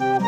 మహా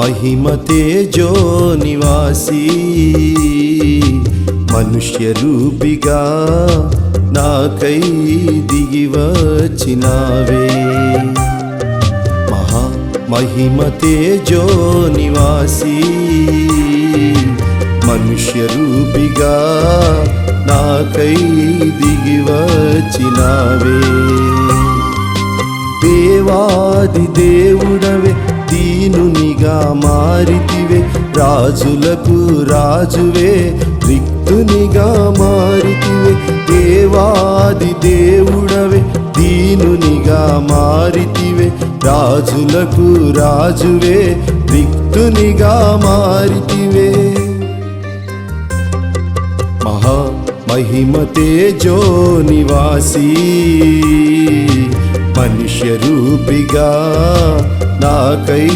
మహిమ తేజో నివాసి. మనుష్య రూపిగా నాకై దిగి వచ్చినావే. మహా మహిమ తేజో నివాసి. మనుష్య రూపిగా నాకై దిగి వచ్చినావే. దేవాది దేవుడవే దీనునిగా మారితివే రాజులకు రాజువే రిక్తునిగా మారితివే దేవాది దేవుడవే దీనునిగా మారితివే రాజులకు రాజువే రిక్తునిగా మారితివే. మహా మహిమ తేజో నివాసీ మనుష్య రూపిగా నాకై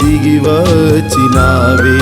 దిగి వచ్చినావే.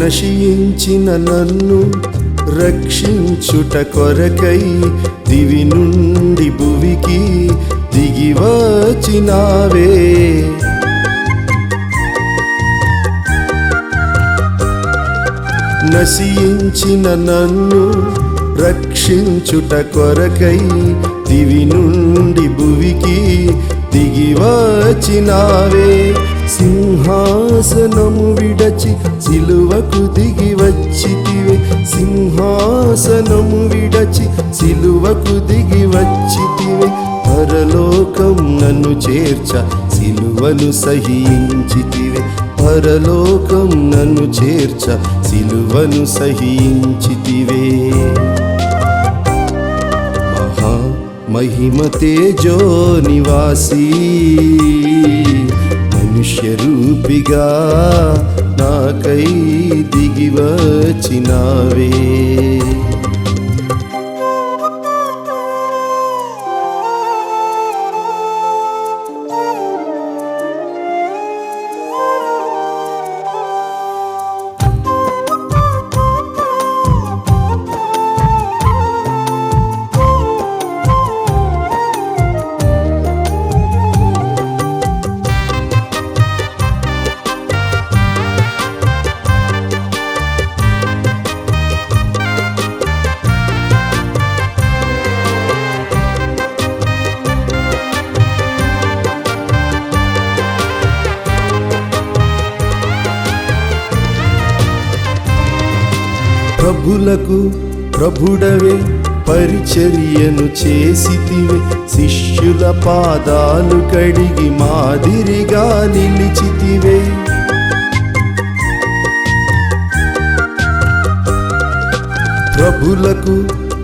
నశించిన నన్ను రక్షించుట కొరకై దివి నుండి భువికి దిగి వచ్చినావే. నశించిన నన్ను రక్షించుట కొరకై దివి నుండి భువికి దిగి వచ్చినావే. సింహాసనము విడచి సిలువకు దిగి వచ్చితివే. సింహాసనము విడచి సిలువకు దిగి వచ్చితివే. పరలోకం నన్ను చేర్చ సిలువను సహించితివే. పరలోకం నన్ను చేర్చ సిలువను సహించితివే. మహా మహిమ తేజో నివాసీ. మనుష్యరూపిగా నాకై దిగివచ్చినావే ప్రభులకు ప్రభుడవే పరిచర్యను చేసితివే. శిష్యుల పాదాలు కడిగి మాదిరిగా నిలిచితివే. ప్రభులకు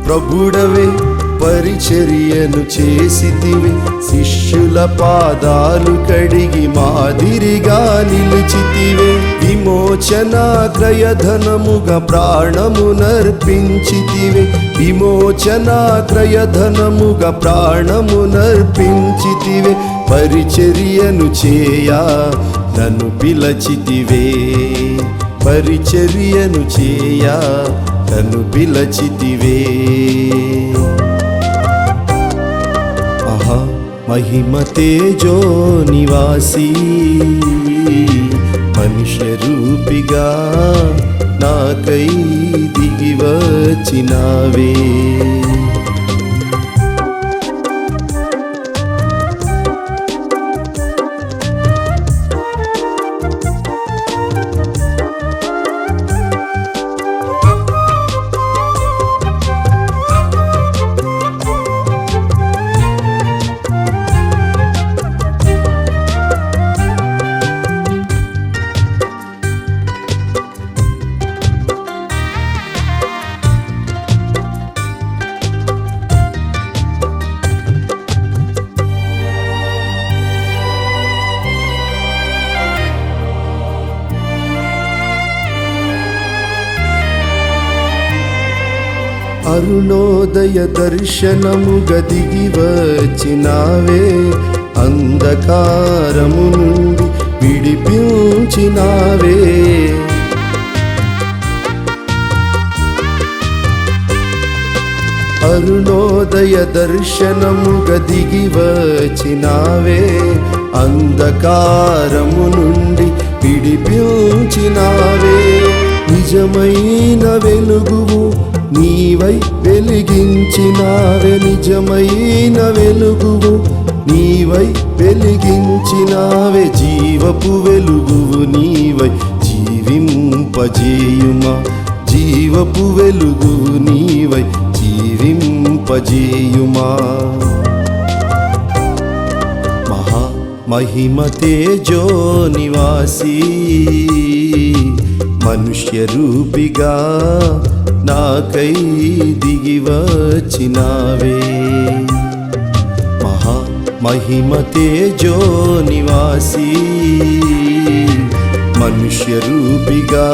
ప్రభుడవే పరిచర్యను చేసితివి. శిష్యుల పాదాలు కడిగి మాదిరిగా నిలిచితివే. విమోచనాక్రయధనముగా ప్రాణము నర్పించితివే విమోచనాక్రయధనముగా ప్రాణము నర్పించితివే పరిచర్యను చేయా నన్ను పిలచితివే. పరిచర్యను చేయా నన్ను పిలచితివే. మహిమ తేజో నివాసి. మనుష్య రూపిగా నాకై దిగి వచ్చినావే. అరుణోదయ దర్శనము గదిగి వచ్చినావే. అంధకారము నుండి విడిపించినావే. అరుణోదయ దర్శనము గదిగి వచ్చినావే. అంధకారము నుండి విడిపించినావే. నిజమైన వెలుగువు నీవై వెలిగించినావే నిజమైన వెలుగువు. నీవై వెలిగించినావే జీవపు వెలుగువు. నీవై జీవింపజేయుమా జీవపు వెలుగువు. నీవై జీవింపజేయుమా. మహిమ తేజో నివాసీ. మనుష్య రూపిగా నాకై దిగి వచ్చినావే. మహా మహిమ తేజో నివాసి. మనుష్య రూపిగా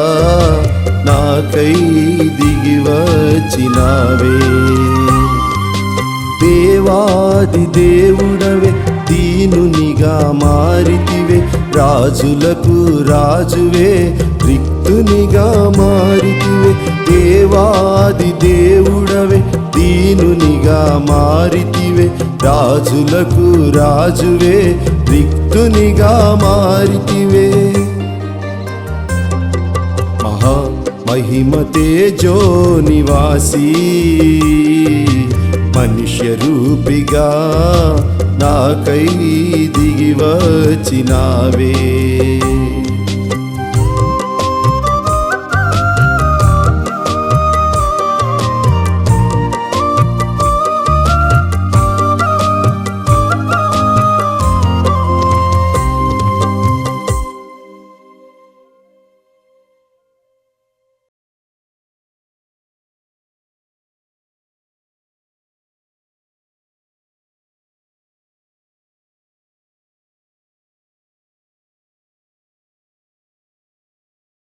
నాకై దిగి వచ్చినావే. దేవాది దేవుడవే దీనునిగా మారితివే రాజులకు రాజువే రిక్తునిగా మారితివే దేవాది దేవుడవే దీనునిగా మారితివే రాజులకు రాజువే రిక్తునిగా మారితివే. మహా మహిమ తేజో నివాసీ మనుష్య రూపిగా నాకై దిగి వచ్చినావే.